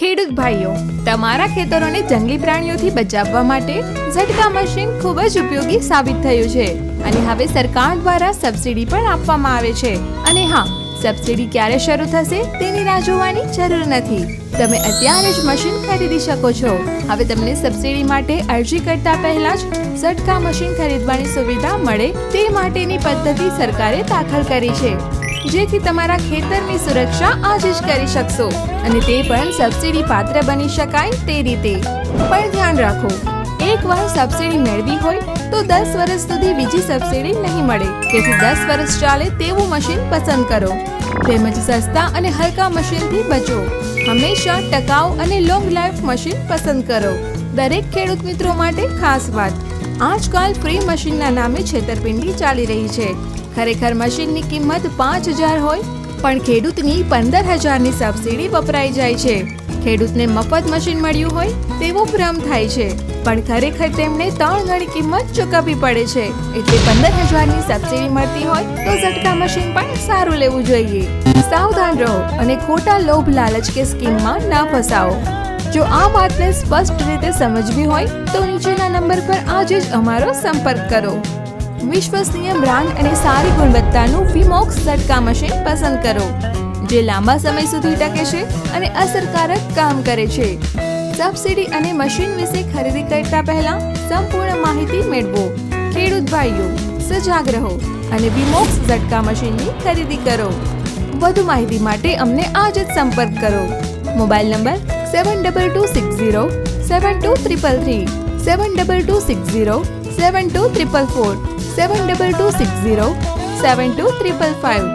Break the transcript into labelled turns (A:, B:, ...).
A: ખેડૂત ભાઈઓ, તમારા ખેતરોને જંગલી પ્રાણીઓથી બચાવવા માટે ઝટકા મશીન ખૂબ જ ઉપયોગી સાબિત થયું છે. અને હવે સરકાર દ્વારા સબસિડી પણ આપવામાં આવે છે. અને હા, સબસિડી ક્યારે શરૂ થશે તેની રાહ જોવાની જરૂર નથી. તમે અત્યારે જ મશીન ખરીદી શકો છો. હવે તમને સબસિડી માટે અરજી કરતા પહેલા જ ઝટકા મશીન ખરીદવાની સુવિધા મળે તે માટેની પદ્ધતિ સરકારે દાખલ કરી છે. જેથી તમારા ખેતરની સુરક્ષા આજે જ કરી શકશો. અને તે પણ સબસિડી પાત્ર બની શકાય તે રીતે. પણ ધ્યાન રાખો એકવાર સબસિડી મેળવી હોય તો દસ વર્ષ સુધી બીજી સબસિડી નહીં મળે. તેથી દસ વર્ષ ચાલે તેવું મશીન પસંદ કરો. તેમજ સસ્તા અને હલકા મશીનથી બચો. હંમેશા ટકાઉ અને લોંગ લાઈફ મશીન પસંદ કરો. દરેક ખેડૂત મિત્રો માટે ખાસ વાત. આજકાલ ફ્રી મશીનના નામે છેતરપિંડી ચાલી રહી છે. ખરેખર મશીનની કિંમત પાંચ હજાર હોય, પણ ખેડૂતની પંદર હજારની સબસિડી વપરાઈ જાય છે. ખેડૂતને મફત મશીન મળ્યું હોય, તેવો ભ્રમ થાય છે. પણ ખરેખર તેમને ત્રણ ગણી કિંમત ચૂકવવી પડે છે. એટલે પંદર હજારની સબસિડી મળતી હોય, તો ઝટકા મશીન પણ સારું લેવું જોઈએ. સાવધાન રહો અને ખોટા લોભ લાલચ કે સ્કીમમાં ના ફસાઓ જો આ વાતને સ્પષ્ટ રીતે સમજવી હોય, તો નીચેના નંબર પર આજે જ અમારો સંપર્ક કરો. વિશ્વસનીય બ્રાન્ડ અને સારી ગુણવત્તાનું વિમોક્સ ઝટકા મશીન પસંદ કરો, જે લાંબા સમય સુધી ટકે છે અને અસરકારક કામ કરે છે. સબસિડી અને મશીન વિશે ખરીદી કરતા પહેલા સંપૂર્ણ માહિતી મેળવો. ખેડૂત ભાઈઓ, સજાગ રહો અને વિમોક્સ ઝટકા મશીનની ખરીદી કરો. વધુ માહિતી માટે અમને આજ જ સંપર્ક કરો. Mobile number seven double two six zero seven two triple three seven double two six zero seven two triple four seven double two six zero seven two triple five